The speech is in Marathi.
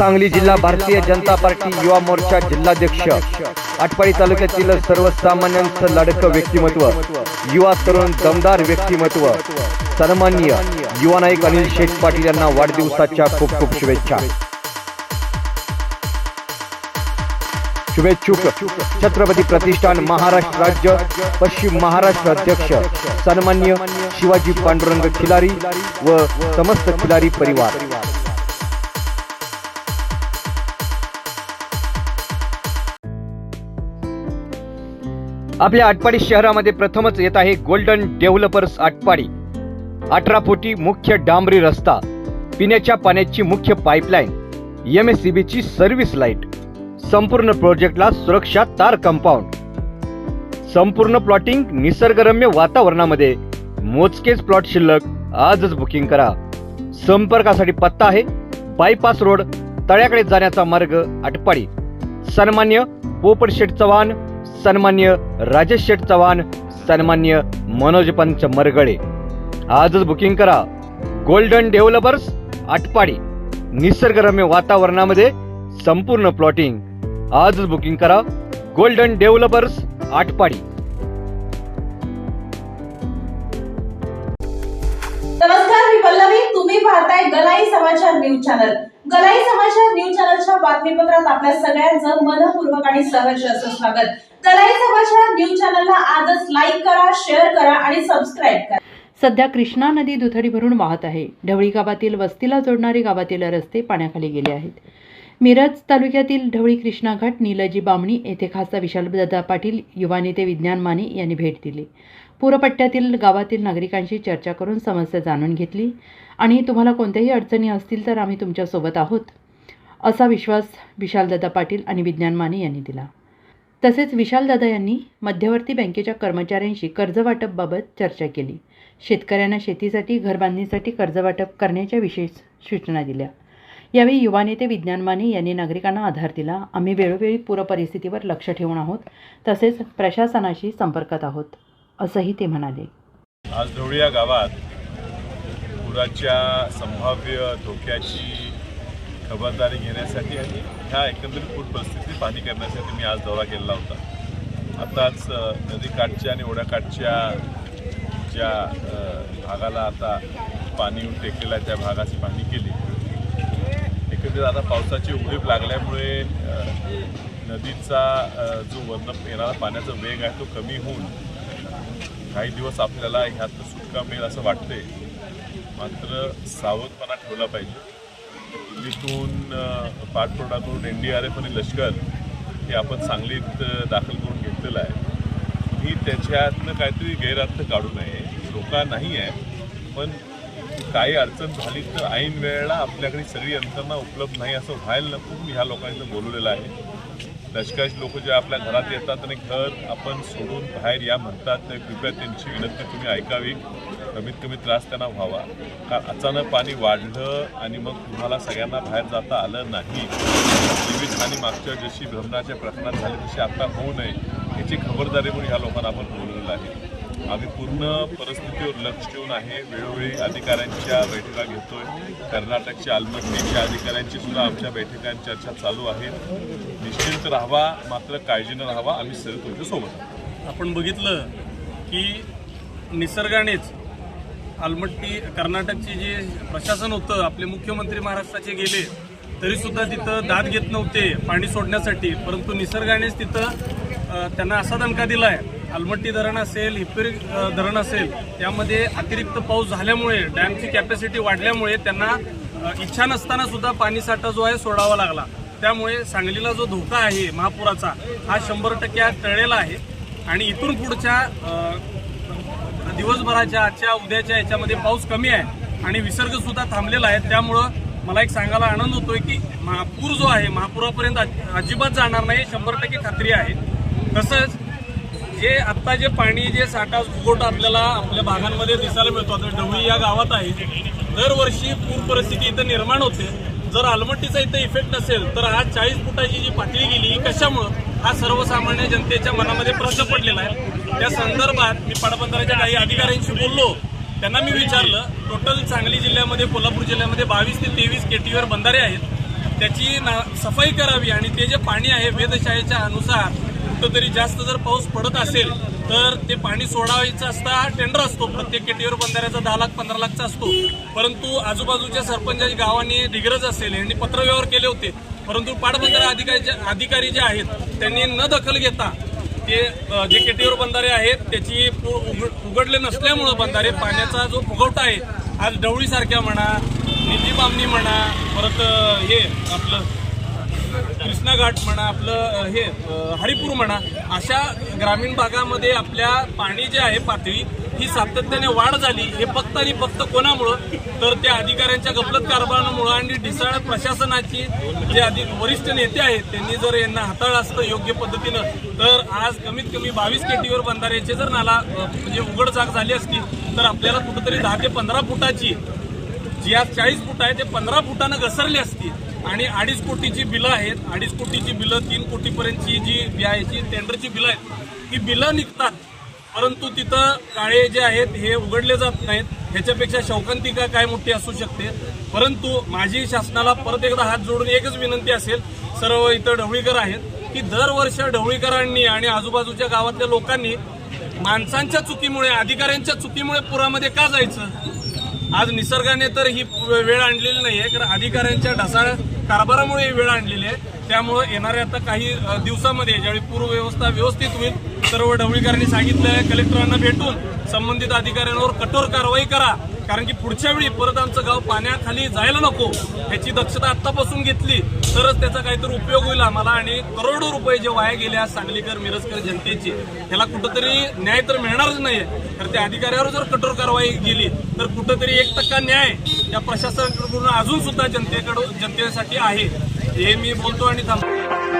सांगली जिल्हा भारतीय जनता पार्टी युवा मोर्चा जिल्हाध्यक्ष. आटपाडी तालुक्यातील सर्वसामान्यांचं लाडकं व्यक्तिमत्व युवा तरुण दमदार व्यक्तिमत्व सन्माननीय युवा नायक अनिल शेठ पाटील यांना वाढदिवसाच्या खूप खूप शुभेच्छा. शुभेच्छुक छत्रपती प्रतिष्ठान महाराष्ट्र राज्य पश्चिम महाराष्ट्र अध्यक्ष सन्मान्य शिवाजी पांडुरंग खिलारी व समस्त खिलारी परिवार. आपल्या आटपाडी शहरामध्ये प्रथमच येत आहे गोल्डन डेव्हलपर्स आटपाडी. अठरा फुटी मुख्य डांबरी रस्ता पिण्याच्या पाण्याची मुख्य पाईपलाईन एम एस सी बीची सर्व्हिस लाइट संपूर्ण प्रोजेक्टला सुरक्षा तार कंपाऊंड. संपूर्ण प्लॉटिंग निसर्गरम्य वातावरणामध्ये. मोजकेच प्लॉट शिल्लक आजच बुकिंग करा. संपर्कासाठी पत्ता आहे बायपास रोड तळ्याकडे जाण्याचा मार्ग आटपाडी. सन्मान्य पोपटशेठ चव्हाण सन्मान्य राजेश शेठ चव्हाण सन्मान्य मनोज पंच मरगळे. आजच बुकिंग करा. Golden developers Atpadi. निसर्गरम्य वातावरणामध्ये संपूर्ण प्लॉटिंग आजच बुकिंग करा. Golden developers Atpadi. नमस्कार मी पल्लवी. तुम्ही पाहताय गलाई समाचार न्यूज चॅनल गलाई समाचार न्यूज चॅनलच्या बातमीपत्रात आपल्या सगळ्यांचं मनपूर्वक आणि सहर्ष असं स्वागत. तलाई समाचार न्यूज चॅनलला आजच लाईक करा शेअर करा आणि सबस्क्राईब करा. सध्या कृष्णा नदी दुथडी भरून वाहत आहे. ढवळी गावातील वस्तीला जोडणारे गावातील रस्ते पाण्याखाली गेले आहेत. मिरज तालुक्यातील ढवळी कृष्णा घाट नीलजी बामणी येथे खासदार विशालदादा पाटील युवा नेते विज्ञान माने यांनी भेट दिली. पूरपट्ट्यातील गावातील नागरिकांशी चर्चा करून समस्या जाणून घेतली. आणि तुम्हाला कोणत्याही अडचणी असतील तर आम्ही तुमच्यासोबत आहोत असा विश्वास विशालदादा पाटील आणि विज्ञान माने यांनी दिला. तसेच विशालदादा यांनी मध्यवर्ती बँकेच्या कर्मचाऱ्यांशी कर्जवाटपबाबत चर्चा केली. शेतकऱ्यांना शेतीसाठी घरबांधणीसाठी कर्जवाटप करण्याच्या विशेष सूचना दिल्या. यावेळी युवा नेते विज्ञान माने यांनी नागरिकांना आधार दिला. आम्ही वेळोवेळी पूरपरिस्थितीवर लक्ष ठेवून आहोत. तसेच प्रशासनाशी संपर्कात आहोत असंही ते म्हणाले. आज ढवळी या गावात पुराच्या संभाव्य धोक्याची खबरदारी घेण्यासाठी आणि ह्या एकंदरीत पूर परिस्थिती पाणी करण्यासाठी मी आज दौरा केलेला होता. आताच नदीकाठच्या आणि ओढ्याकाठच्या ज्या भागाला आता पाणी येऊन टेकलेलं आहे त्या भागाची पाहणी केली. एकंदरीत आता पावसाची उघडीप लागल्यामुळे नदीचा जो वर्ण येणारा पाण्याचा वेग आहे तो कमी होऊन काही दिवस आपल्याला ह्यात सुटका मिळेल असं वाटते मात्र सावधपणा ठेवला पाहिजे. दिल्लीतून पाठपुरा करून एन डी आर एफ आणि लष्कर हे आपण सांगलीत दाखल करून घेतलेलं आहे. मी त्याच्यातनं काहीतरी गैरअर्थ काढू नये. धोका नाही आहे पण काही अडचण झाली तर ऐन वेळेला आपल्याकडे सगळी यंत्रणा उपलब्ध नाही असं व्हायला नको. मी ह्या लोकांनी बोलवलेलं आहे. लष्कराची लोक जे आपल्या घरात येतात आणि घर आपण सोडून बाहेर या म्हणतात तर कृपया त्यांची विनंती तुम्ही ऐकावी. कमीत कमी त्रास त्यांना व्हावा. कारण अचानक पाणी वाढलं आणि मग तुम्हाला सगळ्यांना बाहेर जाता आलं नाही. जीवितहानी मागच्या जशी भ्रमणाच्या प्रकरणात झाली तशी आता होऊ नये याची खबरदारी म्हणून ह्या लोकांना आपण बोललेलं आहे. आम्ही पूर्ण परिस्थितीवर लक्ष ठेवून आहे. वेळोवेळी अधिकाऱ्यांच्या बैठका घेतोय. कर्नाटकच्या आलमट्टीच्या अधिकाऱ्यांची सुद्धा आमच्या बैठका चर्चा चालू आहेत निश्चिंत राहावा मात्र काळजीनं राहावा. आम्ही सर तुमच्यासोबत आपण बघितलं की निसर्गानेच आलमट्टी कर्नाटकचे जे प्रशासन होतं आपले मुख्यमंत्री महाराष्ट्राचे गेले तरीसुद्धा तिथं दाद घेत नव्हते पाणी सोडण्यासाठी. परंतु निसर्गानेच तिथं त्यांना असा दणका दिला आहे आलमट्टी धरण असेल हिप्परी धरण असेल त्यामध्ये अतिरिक्त पाऊस झाल्यामुळे डॅमची कॅपॅसिटी वाढल्यामुळे त्यांना इच्छा नसताना सुद्धा पाणी साठा जो आहे सोडावा लागला. त्यामुळे सांगलीला जो धोका आहे महापुराचा हा शंभर टक्के आज टळलेला आहे. आणि इथून पुढच्या दिवसभराच्या आजच्या उद्याच्या याच्यामध्ये पाऊस कमी आहे आणि विसर्ग सुद्धा थांबलेला आहे. त्यामुळं मला एक सांगायला आनंद होतोय की महापूर जो आहे महापुरापर्यंत अजिबात जाणार नाही शंभर टक्के खात्री आहे. तसंच जे आत्ता जे पाणी जे साठा उगवटा आपल्याला आपल्या भागांमध्ये दिसायला मिळतो आता ढवळी या गावात आहे. दरवर्षी पूर परिस्थिती इथं निर्माण होते. जर आलमट्टीचा इथं इफेक्ट नसेल तर आज चाळीस फुटाची जी पातळी गेली ही कशामुळं? हा सर्वसामान्य जनतेच्या मनामध्ये प्रश्न पडलेला आहे. त्या संदर्भात मी पाडबंदराच्या काही अधिकाऱ्यांशी बोललो. त्यांना मी विचारलं टोटल सांगली जिल्ह्यामध्ये कोल्हापूर जिल्ह्यामध्ये बावीस ते तेवीस केटीवर बंधारे आहेत. त्याची ना सफाई करावी आणि ते जे पाणी आहे वेधशाळेच्या अनुसार कुठंतरी जास्त जर पाऊस पडत असेल तर ते पाणी सोडावायचं असता हा टेंडर असतो. प्रत्येक केटीवर बंधाऱ्याचा दहा लाख पंधरा लाखचा असतो. परंतु आजूबाजूच्या सरपंचाची गावांनी डिग्रज असेल यांनी पत्रव्यवहार केले होते. परंतु पाटबंधारे अधिकारी अधिकारी जे आहेत त्यांनी न दखल घेता ते जे केटीवर बंधारे आहेत त्याची पु- उघडले नसल्यामुळं बंधारे पाण्याचा जो फुगवटा आहे आज ढवळीसारख्या म्हणा निधी बामणी म्हणा परत हे आपलं कृष्णा घाट म्हणा आपलं हे हरिपूर म्हणा अशा ग्रामीण भागामध्ये आपल्या पाणी जे आहे पातळी ही सातत्याने वाढ झाली. हे फक्त आणि फक्त कोणामुळं? तर त्या अधिकाऱ्यांच्या गफलत कारभारामुळं आणि ढिसाळ प्रशासनाची जे अधिक वरिष्ठ नेते आहेत त्यांनी जर यांना हाताळलं असतं योग्य पद्धतीनं तर आज कमीत कमी बावीस केटीवर बंधाऱ्याचे जर नाला म्हणजे उघड जाग झाली असती तर आपल्याला कुठंतरी दहा ते पंधरा फुटाची जी आज चाळीस फूट आहे ते पंधरा फुटानं घसरली असती. आणि अडीच कोटीची बिलं आहेत. अडीच कोटीची बिलं तीन कोटीपर्यंतची जी बियाची टेंडरची बिलं आहेत ती बिलं निघतात. परंतु तिथं काळे जे आहेत हे उघडले जात नाहीत. ह्याच्यापेक्षा शौकंतिका काय मोठी असू शकते? परंतु माझी शासनाला परत एकदा हात जोडून एकच विनंती असेल सर्व इथं ढवळीकर आहेत की दरवर्ष ढवळीकरांनी आणि आजूबाजूच्या गावातल्या लोकांनी माणसांच्या चुकीमुळे अधिकाऱ्यांच्या चुकीमुळे पुरामध्ये का जायचं? आज निसर्गाने तर ही वेळ आणलेली नाही आहे कारण अधिकाऱ्यांच्या ढसाळ कारभारामुळे ही वेळ आणलेली आहे. त्यामुळे येणाऱ्या आता काही दिवसामध्ये ज्यावेळी पूर्वव्यवस्था व्यवस्थित होईल सर्व ढवळीकरांनी सांगितलं आहे कलेक्टरांना भेटून संबंधित अधिकाऱ्यांवर कठोर कारवाई करा. कारण की पुढच्या वेळी परत आमचं गाव पाण्याखाली जायला नको ह्याची दक्षता आत्तापासून घेतली तरच त्याचा काहीतरी उपयोग होईल आम्हाला. आणि करोडो रुपये जे वाया गेले आज सांगलीकर मिरजकर जनतेचे त्याला कुठंतरी न्याय तर मिळणारच नाही तर त्या अधिकाऱ्यावर जर कठोर कारवाई गेली तर कुठंतरी एक टक्का न्याय या प्रशासनाकडून अजून सुद्धा जनतेकडून जनतेसाठी आहे. हे मी बोलतो आणि थांबतो.